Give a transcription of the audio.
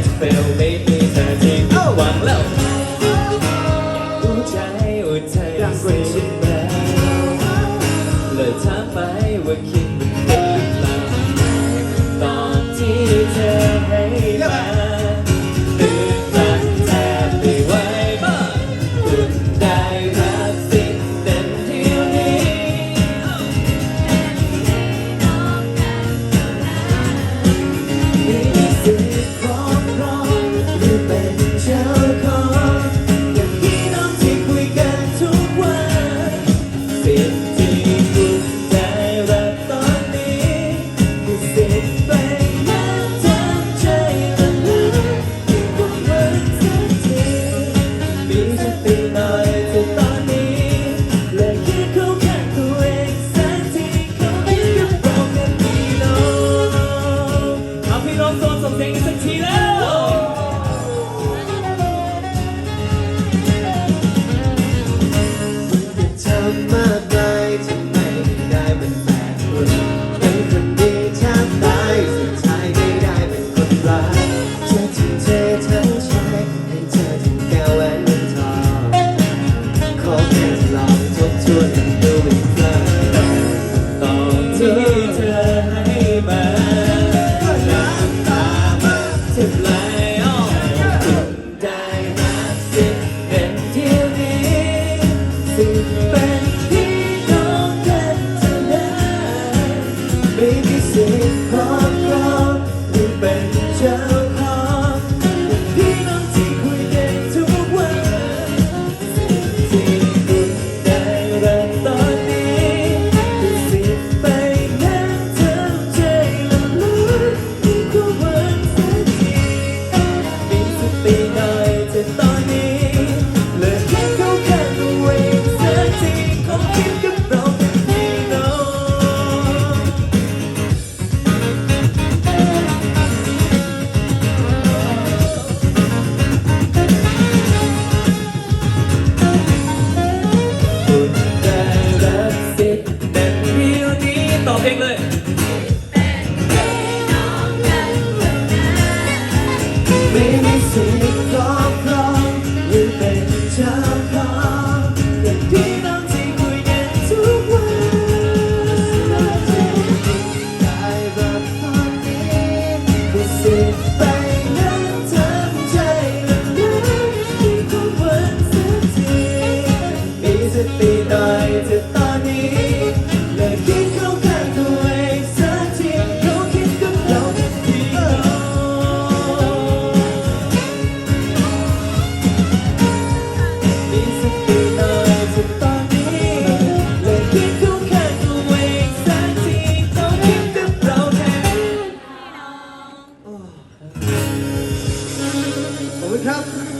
to fail made me แต่ที่หวังแล้วหัวใจหัวใจเสียแล้วเลยถามไปว่าคิด แ Captain.